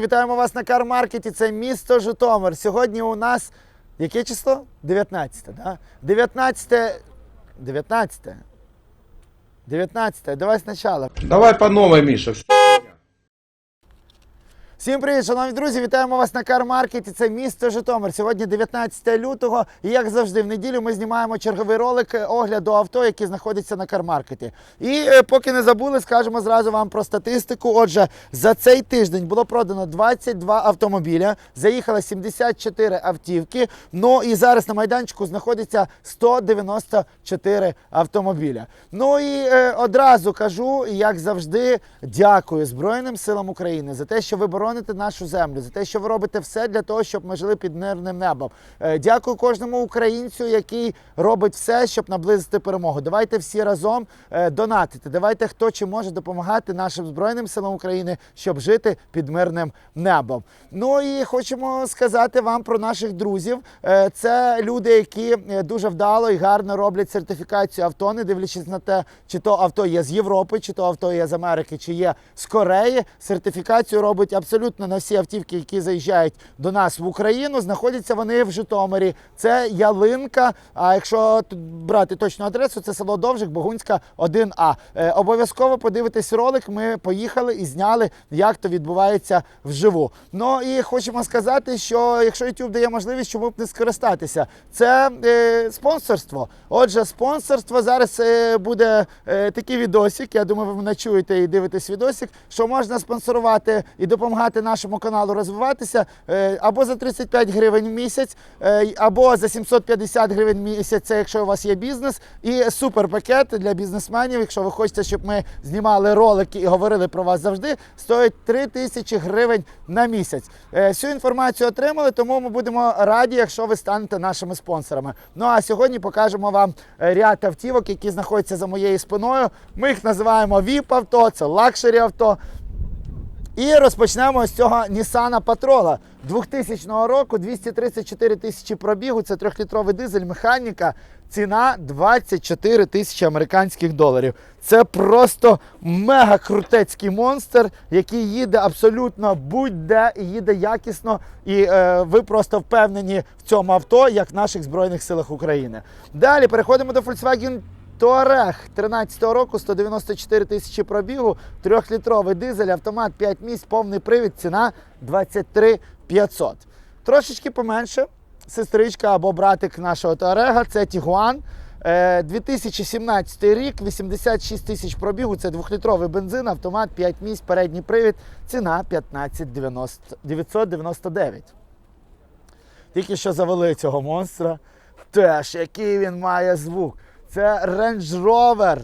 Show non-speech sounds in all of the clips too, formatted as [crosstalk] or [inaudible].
Вітаємо вас на кармаркеті. Це місто Житомир. Сьогодні у нас яке число? 19, да? 19. 19. 19. Давай спочатку. Давай по новой, Миша. Всім привіт, шановні друзі! Вітаємо вас на кармаркеті. Це місто Житомир. Сьогодні 19 лютого. І як завжди, в неділю ми знімаємо черговий ролик е, огляду авто, які знаходяться на кармаркеті. І е, поки не забули, скажемо зразу вам про статистику. Отже, за цей тиждень було продано 22 автомобіля, заїхало 74 автівки. Ну і зараз на майданчику знаходиться 194 автомобіля. Ну і е, одразу кажу, як завжди, дякую Збройним силам України за те, що ви бороните нашу землю, за те, що ви робите все для того, щоб ми жили під мирним небом. Е, дякую кожному українцю, який робить все, щоб наблизити перемогу. Давайте всі разом е, донатити. Давайте хто чи може допомагати нашим збройним силам України, щоб жити під мирним небом. Ну і хочемо сказати вам про наших друзів. Е, Це люди, які дуже вдало і гарно роблять сертифікацію авто, не дивлячись на те, чи то авто є з Європи, чи то авто є з Америки, чи є з Кореї. Сертифікацію робить абсолютно на всі автівки, які заїжджають до нас в Україну. Знаходяться вони в Житомирі. Це ялинка. А якщо брати точну адресу, це село Довжик, Богунська 1А. Е, обов'язково подивитись ролик. Ми поїхали і зняли, як то відбувається вживу. Ну і хочемо сказати, що якщо YouTube дає можливість, чому б не скористатися, це е, спонсорство. Отже, спонсорство зараз е, буде е, такий відосик. Я думаю, ви мене чуєте і дивитесь відосик, що можна спонсорувати і допомагати нашому каналу розвиватися е, або за 35 гривень в місяць, е, або за 750 гривень в місяць, це якщо у вас є бізнес, і суперпакет для бізнесменів. Якщо ви хочете, щоб ми знімали ролики і говорили про вас завжди, стоїть 3 тисячі гривень на місяць. Е, Всю інформацію отримали, тому ми будемо раді, якщо ви станете нашими спонсорами. Ну а сьогодні покажемо вам ряд автівок, які знаходяться за моєю спиною. Ми їх називаємо VIP-авто, це лакшері авто. І розпочнемо з цього Nissan Patrol 2000 року, 234 тисячі пробігу. Це трьохлітровий дизель, механіка. Ціна 24 тисячі американських доларів. Це просто мега крутецький монстр, який їде абсолютно будь-де і їде якісно. І е, ви просто впевнені в цьому авто, як в наших Збройних силах України. Далі переходимо до Volkswagen Touareg 13-го року, 194 тисячі пробігу, трьохлітровий дизель, автомат 5 місць, повний привід, ціна 23 500. Трошечки поменше. Сестричка або братик нашого Touareg – це. Е, 2017 рік, 86 тисяч пробігу, це двохлітровий бензин, автомат 5 місць, передній привід, ціна 15 999. Тільки що завели цього монстра. Теж, який він має звук. Це Range Rover.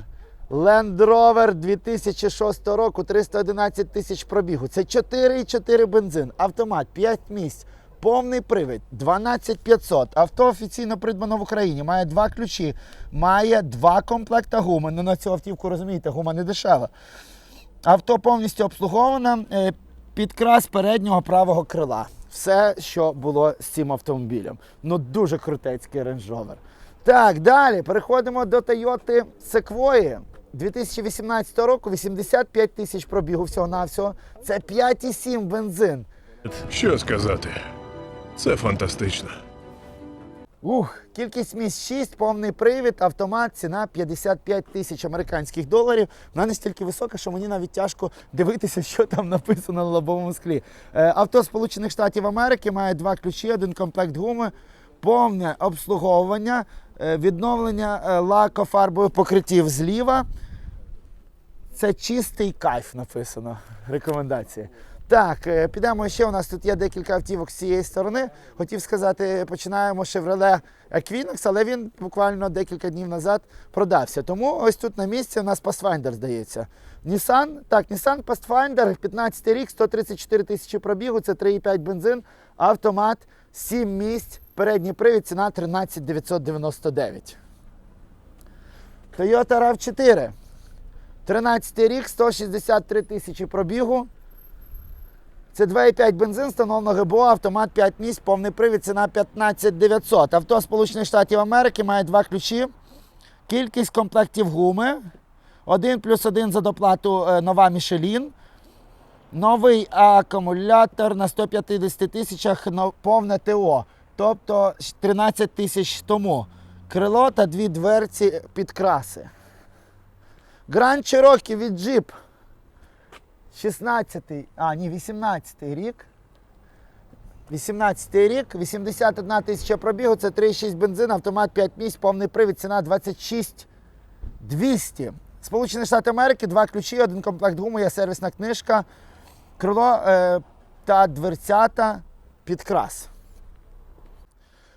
Land Rover 2006 року, 311 тисяч пробігу. Це 4,4 бензин, автомат, 5 місць, повний привід, 12500. Авто офіційно придбано в Україні, має два ключі, має два комплекта гуми. Ну на цю автівку розумієте, гума не дешева. Авто повністю обслуговане, е, підкрас переднього правого крила. Все, що було з цим автомобілем. Ну дуже крутецький Rover. Так, далі переходимо до Toyota Sequoia 2018 року, 85 тисяч пробігу всього-навсього. Це 5,7 бензин. Що сказати? Це фантастично. Ух, кількість місць 6, повний привід, автомат, ціна 55 тисяч американських доларів. Вона настільки висока, що мені навіть тяжко дивитися, що там написано на лобовому склі. Е, Авто Сполучених Штатів Америки має два ключі, один комплект гуми, повне обслуговування, відновлення е, лакофарбових покриттів зліва. Це чистий кайф написано. Рекомендації. Так, е, підемо ще. У нас тут є декілька автівок з цієї сторони. Хотів сказати, починаємо Chevrolet Equinox, але він буквально декілька днів назад продався. Тому ось тут на місці у нас Pathfinder, здається. Nissan, так, Nissan Pathfinder, 15 рік, 134 тисячі пробігу, це 3,5 бензин, автомат, 7 місць, передній привід, ціна 13 999. Toyota RAV4. 13 рік, 163 тисячі пробігу. Це 2,5 бензин, встановлено ГБО, автомат 5 місць, повний привід, ціна 15 900. Авто Сполучених Штатів Америки має два ключі. Кількість комплектів гуми. Один плюс один за доплату е, нова Мішелін. Новий акумулятор на 150 тисячах повне ТО. Тобто 13 тисяч тому. Крило та дві дверці підкраси. Гранд Cherokee від Jeep. 16-й, а ні, 18-й рік. 18 рік, 81 тисяча пробігу, це 3,6 бензин, автомат 5 місць, повний привід, ціна 26 200. Сполучені Штати Америки, два ключі, один комплект гуму, є сервісна книжка, крило е, та дверцята підкрас.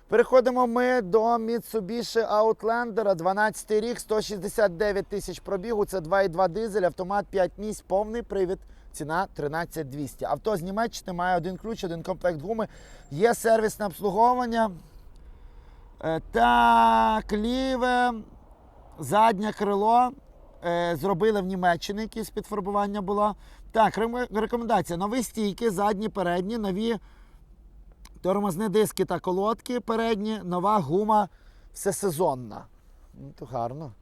Переходимо ми до Mitsubishi Outlander, 12 рік, 169 тисяч пробігу, це 2,2 дизель, автомат 5 місць, повний привід, ціна 13 200. Авто з Німеччини має один ключ, один комплект гуми, є сервісне обслуговування. Е, Так, ліве, заднє крило е, зробили в Німеччині, якесь підфарбування було. Так, рекомендація. Нові стійки, задні, передні, нові тормозні диски та колодки передні, нова гума всесезонна. Ну, то гарно.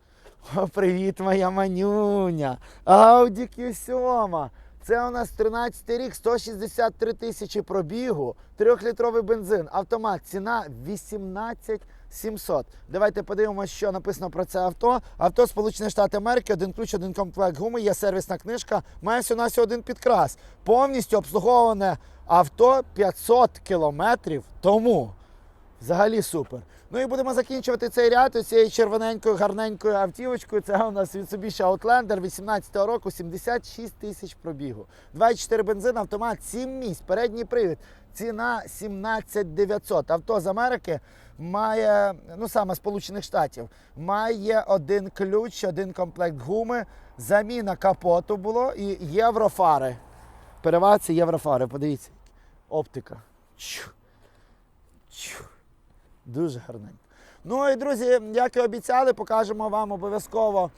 О, привіт, моя манюня. Audi Q7. Це у нас 13 рік, 163 тисячі пробігу, 3-літровий бензин, автомат, ціна 18 700. Давайте подивимося, що написано про це авто. Авто Сполучені Штати Америки, один ключ, один комплект гуми, є сервісна книжка, має всього на один підкрас. Повністю обслуговане авто 500 кілометрів тому. Взагалі супер. Ну і будемо закінчувати цей ряд цією червоненькою, гарненькою автівочкою. Це у нас Mitsubishi Outlander 18-го року, 76 тисяч пробігу. 2,4 бензин, автомат, 7 місць, передній привід. Ціна 17 900. Авто з Америки має, ну саме Сполучених Штатів, має один ключ, один комплект гуми, заміна капоту було і єврофари. Перевага це єврофари. Подивіться. Оптика. Чу. Чу. Дуже гарненько. Ну і друзі, як і обіцяли, покажемо вам обов'язково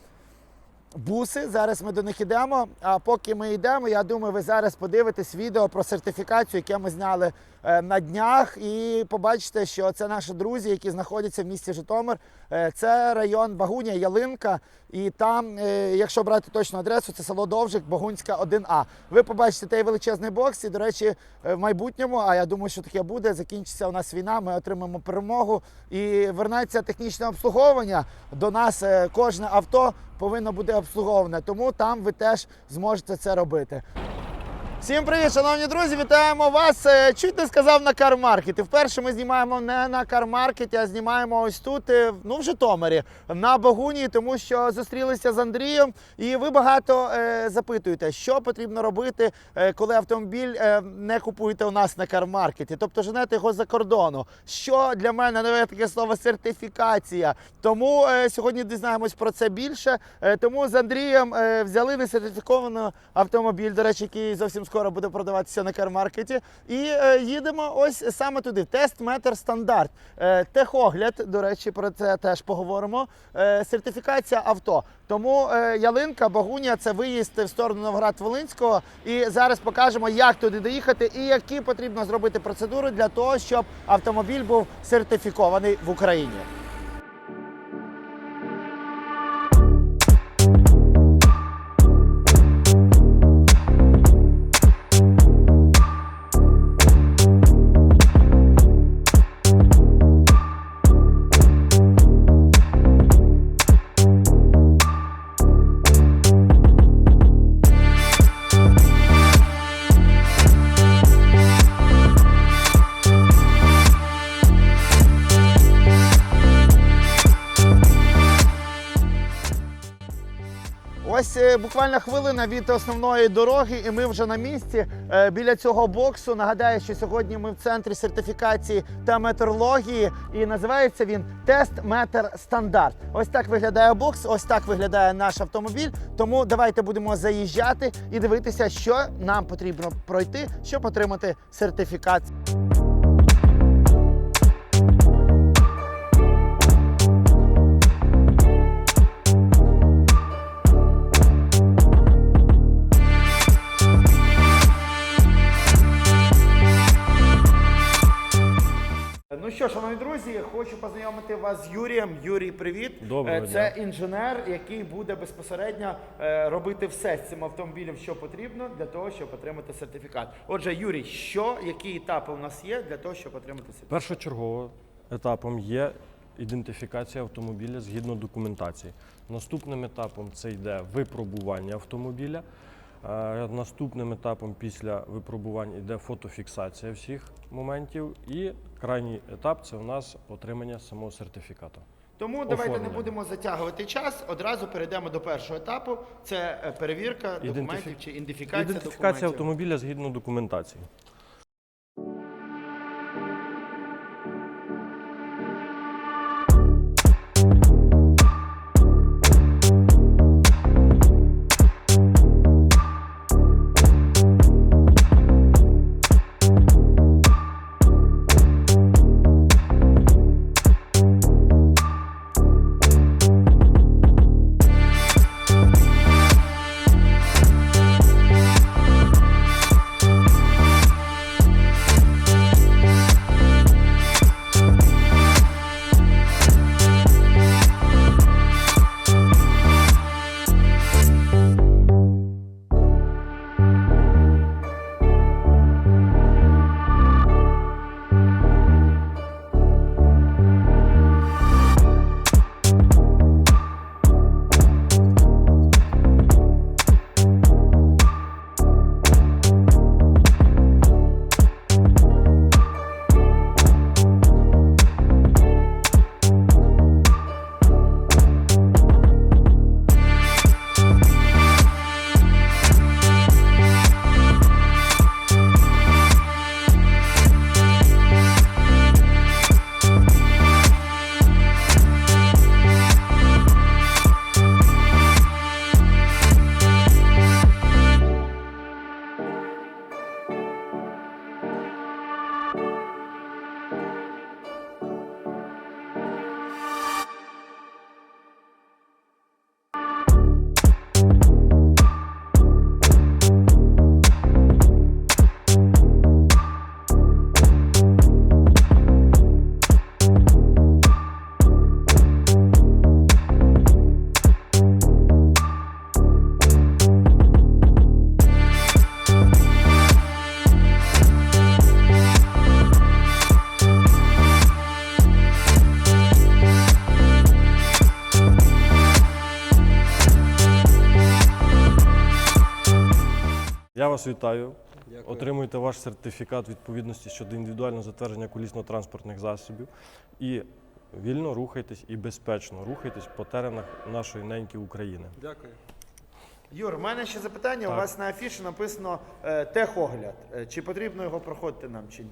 буси. Зараз ми до них йдемо. А поки ми йдемо, я думаю, ви зараз подивитесь відео про сертифікацію, яке ми зняли е, на днях, і побачите, що це наші друзі, які знаходяться в місті Житомир. Е, Це район Багуня, Ялинка. І там, е, якщо брати точну адресу, це село Довжик, Богунська, 1А. Ви побачите той величезний бокс. І, до речі, е, в майбутньому, а я думаю, що таке буде, закінчиться у нас війна, ми отримаємо перемогу і вернеться технічне обслуговування. До нас е, кожне авто повинно бути обслуговане, тому там ви теж зможете це робити. Всім привіт, шановні друзі! Вітаємо вас. Е, Чуть не сказав на кармаркеті. Вперше ми знімаємо не на кармаркеті, а знімаємо ось тут, е, ну в Житомирі, на Багуні, тому що зустрілися з Андрієм. І ви багато е, запитуєте, що потрібно робити, е, коли автомобіль е, не купуєте у нас на кармаркеті, тобто женете його за кордону. Що для мене нове таке слово сертифікація. Тому е, сьогодні дізнаємось про це більше. Е, тому з Андрієм е, взяли несертифікований автомобіль, до речі, який зовсім скоро буде продаватися на кармаркеті. І е, їдемо ось саме туди. Тест метр стандарт. Е, техогляд, до речі, про це теж поговоримо. Е, сертифікація авто. Тому е, ялинка, Багуня це виїзд в сторону Новоград-Волинського. І зараз покажемо, як туди доїхати і які потрібно зробити процедури для того, щоб автомобіль був сертифікований в Україні. Буквально хвилина від основної дороги, і ми вже на місці е, біля цього боксу. Нагадаю, що сьогодні ми в центрі сертифікації та метрології, і називається він Тест Метр Стандарт. Ось так виглядає бокс, ось так виглядає наш автомобіль. Тому давайте будемо заїжджати і дивитися, що нам потрібно пройти, щоб отримати сертифікат. Що, шановні друзі, хочу познайомити вас з Юрієм. Юрій, привіт. Доброго Е, Це дня. інженер, який буде безпосередньо е, робити все з цим автомобілем, що потрібно для того, щоб отримати сертифікат. Отже, Юрій, що, які етапи у нас є для того, щоб отримати сертифікат? Першочергово етапом є ідентифікація автомобіля згідно документації. Наступним етапом це йде випробування автомобіля. Е, Наступним етапом після випробувань йде фотофіксація всіх моментів. І крайній етап це у нас отримання самого сертифікату. Тому давайте не Оформлення. будемо затягувати час. Одразу перейдемо до першого етапу. Це е, перевірка документів чи ідентифікація, Ідентифікація документів. автомобіля згідно документації. Вас вітаю. Отримуєте ваш сертифікат відповідності щодо індивідуального затвердження колісно-транспортних засобів і вільно рухайтесь і безпечно рухайтесь по теренах нашої неньки України. Дякую. Юр, у мене ще запитання. У вас на афіші написано е, техогляд. Е, Чи потрібно його проходити нам чи ні?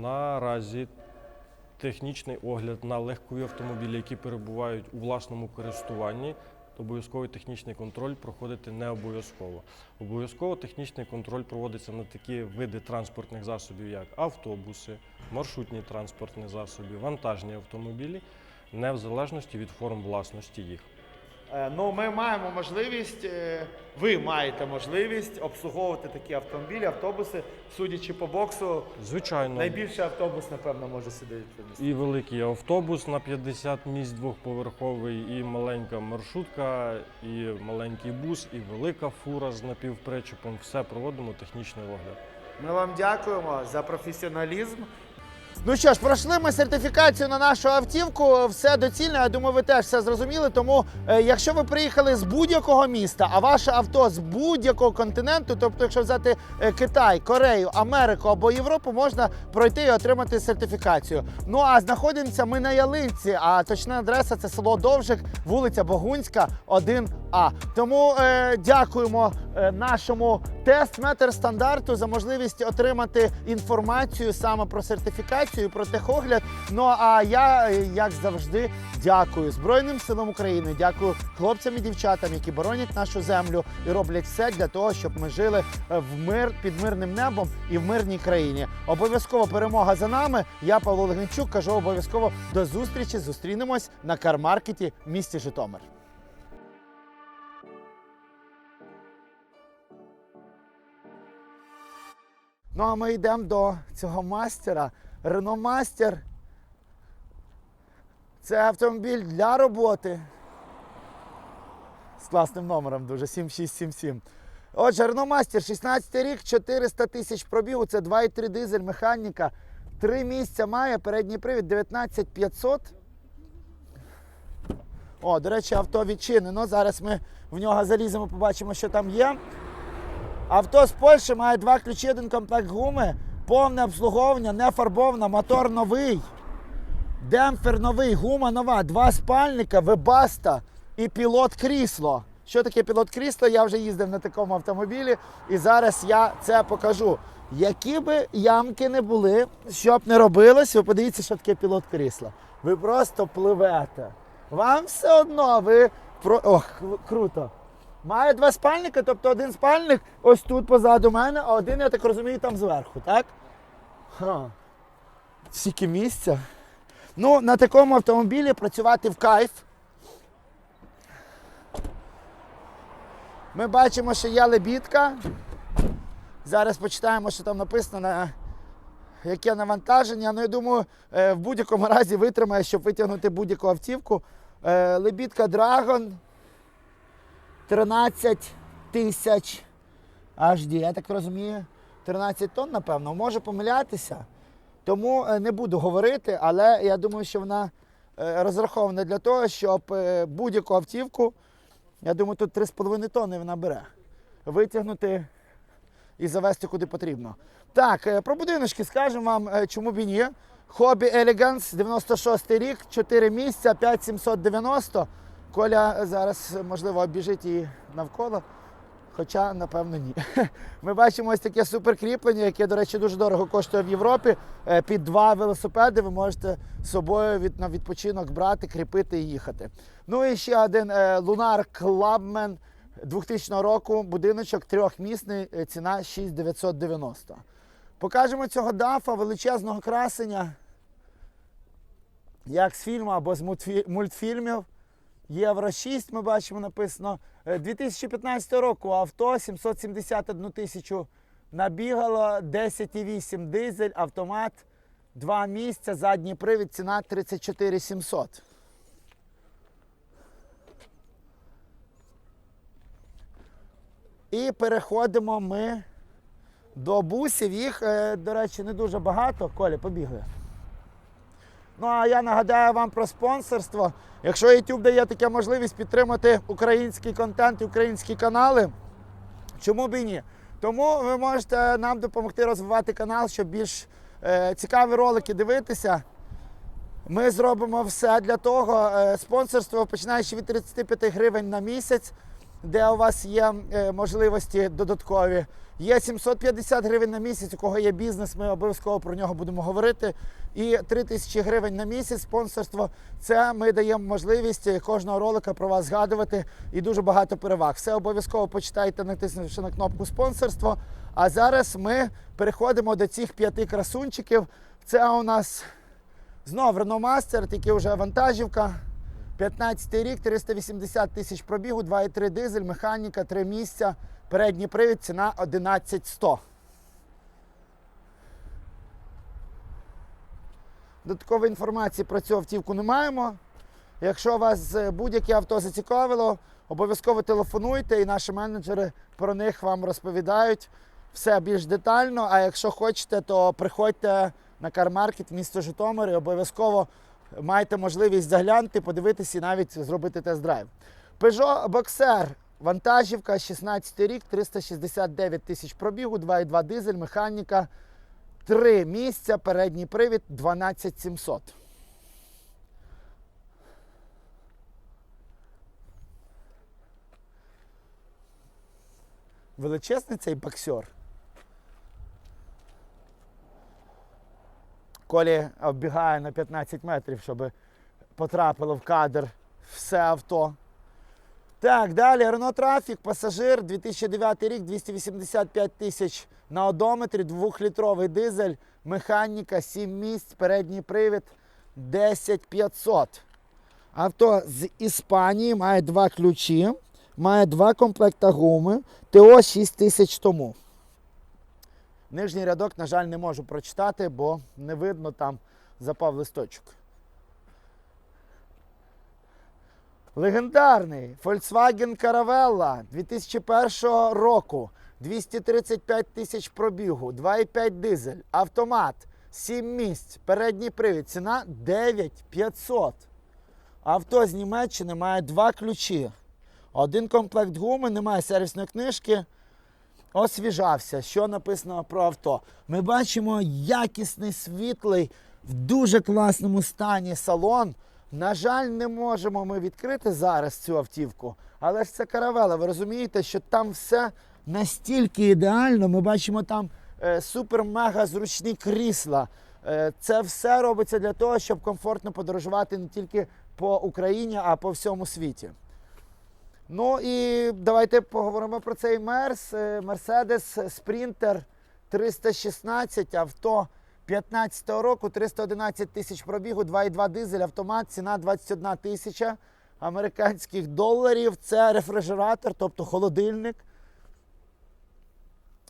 Наразі технічний огляд на легкові автомобілі, які перебувають у власному користуванні. Обов'язковий технічний контроль проходити не обов'язково. Обов'язково технічний контроль проводиться на такі види транспортних засобів, як автобуси, маршрутні транспортні засоби, вантажні автомобілі, не в залежності від форм власності їх. Е, Ну, ми маємо можливість, е, ви маєте можливість обслуговувати такі автомобілі, автобуси, судячи по боксу. Звичайно, Найбільший автобус, напевно, може сюди відповісти. і великий автобус на 50 місць двохповерховий, і маленька маршрутка, і маленький бус, і велика фура з напівпричепом. Все проводимо технічний огляд. Ми вам дякуємо за професіоналізм. Ну що ж, пройшли ми сертифікацію на нашу автівку. Все доцільно. Я думаю, ви теж все зрозуміли. Тому, е, якщо ви приїхали з будь-якого міста, а ваше авто з будь-якого континенту, тобто, якщо взяти е, Китай, Корею, Америку або Європу, можна пройти і отримати сертифікацію. Ну а знаходимося ми на Ялинці, а точна адреса це село Довжик, вулиця Богунська, 1А. Тому е, дякуємо е, нашому тест-метр стандарту за можливість отримати інформацію саме про сертифікацію, про техогляд. Ну а я, як завжди, дякую Збройним силам України, дякую хлопцям і дівчатам, які боронять нашу землю і роблять все для того, щоб ми жили е, в мир під мирним небом і в мирній країні. Обов'язково перемога за нами. Я Павло Легенчук кажу обов'язково до зустрічі. Зустрінемось на кармаркеті в місті Житомир. Ну а ми йдемо до цього мастера. Реномастер Це автомобіль для роботи. З класним номером дуже 7677. Отже, Renault Master, 16 рік, 400 тисяч пробігу. Це 2,3 дизель, механіка. Три місця має, передній привід 19500. О, до речі, авто відчинено. Зараз ми в нього заліземо, побачимо, що там є. Авто з Польщі має два ключі, один комплект гуми, повне обслуговування, не фарбовано, мотор новий. Демпфер новий, гума нова, два спальника, вебаста і пілот крісло. Що таке пілот крісло? Я вже їздив на такому автомобілі, і зараз я це покажу. Які би ямки не були, що б не робилось, ви подивіться, що таке пілот крісла. Ви просто пливете. Вам все одно, ви про. Ох, круто. Має два спальника, тобто один спальник ось тут позаду мене, а один, я так розумію, там зверху, так? Ха. Стільки місця. Ну, на такому автомобілі працювати в кайф. Ми бачимо, що є лебідка. Зараз почитаємо, що там написано на яке навантаження. Ну, я думаю, е, в будь-якому разі витримає, щоб витягнути будь-яку автівку. Е, Лебідка Dragon 13 тисяч HD, я так розумію, 13 тонн, напевно, може помилятися. Тому е, не буду говорити, але я думаю, що вона е, розрахована для того, щоб е, будь-яку автівку, я думаю, тут 3,5 тонни вона бере, витягнути і завести куди потрібно. Так, про будиночки скажемо вам, чому б і ні. Хобі Елеганс, 96 рік, 4 місця, 5790. Коля зараз, можливо, обіжить її навколо. Хоча, напевно, ні. [laughs] Ми бачимо ось таке суперкріплення, яке, до речі, дуже дорого коштує в Європі. Е, Під два велосипеди ви можете з собою від, на відпочинок брати, кріпити і їхати. Ну і ще один Lunar Clubman 2000 року, будиночок трьохмісний, е, ціна 6990. Покажемо цього дафа, величезного красення, як з фільму або з мультфільмів. Євро 6 ми бачимо написано. Е, 2015 року авто 771 тисячу набігало, 10,8 дизель, автомат, 2 місця, задній привід, ціна 34 700. І переходимо ми до бусів. Їх, е, до речі, не дуже багато. Коля, побігли. Ну а я нагадаю вам про спонсорство. Якщо YouTube дає таку можливість підтримати український контент і українські канали, чому б і ні? Тому ви можете нам допомогти розвивати канал, щоб більш е, цікаві ролики дивитися. Ми зробимо все для того. Е, Спонсорство починаючи від 35 гривень на місяць, де у вас є е, можливості додаткові. Є 750 гривень на місяць, у кого є бізнес, ми обов'язково про нього будемо говорити. І 3000 гривень на місяць спонсорство. Це ми даємо можливість кожного ролика про вас згадувати і дуже багато переваг. Все обов'язково почитайте, натиснувши на кнопку спонсорство. А зараз ми переходимо до цих п'яти красунчиків. Це у нас Знов Renault Master, тільки вже вантажівка. 15 рік, 380 тисяч пробігу, 2,3 дизель, механіка, 3 місця, передній привід, ціна 11100. Додаткової інформації про цю автівку не маємо. Якщо вас будь-яке авто зацікавило, обов'язково телефонуйте і наші менеджери про них вам розповідають все більш детально. А якщо хочете, то приходьте на кармаркет місто Житомир і обов'язково маєте можливість заглянути, подивитися і навіть зробити тест-драйв. Peugeot Boxer, вантажівка, 16 рік, 369 тисяч пробігу, 2,2 дизель, механіка, 3 місця, передній привід 12700. Величезний цей боксер. Колі оббігає на 15 метрів, щоб потрапило в кадр все авто. Так, далі Renault Traffic, пасажир, 2009 рік, 285 тисяч на одометрі, 2-літровий дизель, механіка, 7 місць, передній привід 10500. Авто з Іспанії має два ключі, має два комплекта гуми, ТО 6 тисяч тому. Нижній рядок, на жаль, не можу прочитати, бо не видно там запав листочок. Легендарний Volkswagen Caravella 2001 року. 235 тисяч пробігу, 2,5 дизель, автомат, 7 місць, передній привід. Ціна 9500. Авто з Німеччини має два ключі. Один комплект гуми, немає сервісної книжки. Освіжався, що написано про авто. Ми бачимо якісний світлий, в дуже класному стані салон. На жаль, не можемо ми відкрити зараз цю автівку, але ж це каравела. Ви розумієте, що там все настільки ідеально. Ми бачимо там е, супер-мега зручні крісла. Е, це все робиться для того, щоб комфортно подорожувати не тільки по Україні, а по всьому світі. Ну і давайте поговоримо про цей Мерс. Е, Мерседес Спринтер 316 авто 15 року, 311 тисяч пробігу, 2,2 дизель, автомат, ціна 21 тисяча американських доларів. Це рефрижератор, тобто холодильник.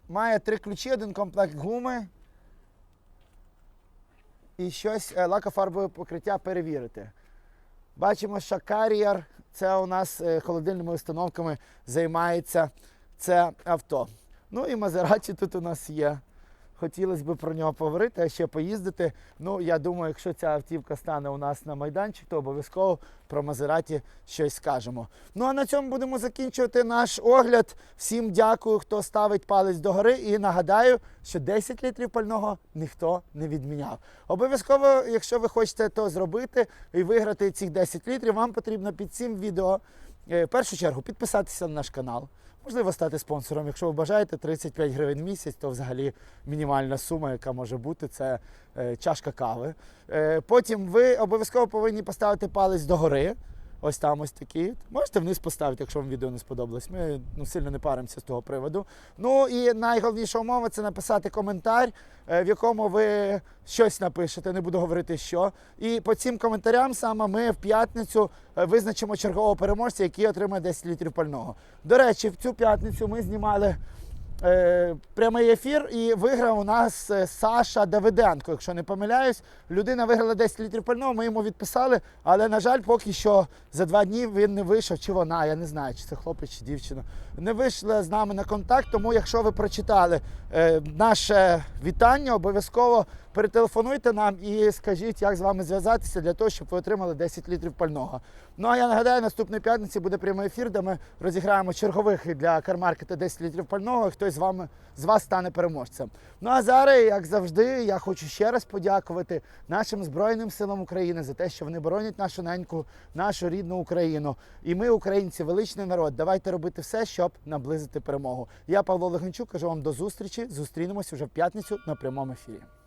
Має три ключі, один комплект гуми. І щось е, лакофарбове покриття перевірити. Бачимо, що кар'єр це у нас е, холодильними установками займається це авто. Ну і Мазераті тут у нас є. Хотілося б про нього поговорити, а ще поїздити. Ну, я думаю, якщо ця автівка стане у нас на майданчик, то обов'язково про Мазераті щось скажемо. Ну а на цьому будемо закінчувати наш огляд. Всім дякую, хто ставить палець догори. І нагадаю, що 10 літрів пального ніхто не відміняв. Обов'язково, якщо ви хочете то зробити і виграти цих 10 літрів, вам потрібно під цим відео е, в першу чергу підписатися на наш канал. Можливо, стати спонсором. Якщо ви бажаєте 35 гривень в місяць, то взагалі мінімальна сума, яка може бути, це е, чашка кави. Е, потім ви обов'язково повинні поставити палець догори. Ось там ось такі. Можете вниз поставити, якщо вам відео не сподобалось. Ми ну, сильно не паримося з того приводу. Ну і найголовніша умова це написати коментар, е, в якому ви щось напишете, не буду говорити що. І по цим коментарям саме ми в п'ятницю е, визначимо чергового переможця, який отримає 10 літрів пального. До речі, в цю п'ятницю ми знімали прямий ефір і виграв у нас е, Саша Давиденко. Якщо не помиляюсь, людина виграла 10 літрів пального, ми йому відписали, але, на жаль, поки що за два дні він не вийшов, чи вона, я не знаю, чи це хлопець, чи дівчина. Не вийшли з нами на контакт, тому якщо ви прочитали е, наше вітання, обов'язково перетелефонуйте нам і скажіть, як з вами зв'язатися для того, щоб ви отримали 10 літрів пального. Ну а я нагадаю, наступної п'ятниці буде прямий ефір, де ми розіграємо чергових для кармаркета 10 літрів пального. Хтось з вами з вас стане переможцем. Ну а зараз, як завжди, я хочу ще раз подякувати нашим Збройним силам України за те, що вони боронять нашу неньку, нашу рідну Україну. І ми, українці, величний народ. Давайте робити все, щоб наблизити перемогу. Я Павло Легенчук кажу вам до зустрічі. Зустрінемось уже в п'ятницю на прямому ефірі.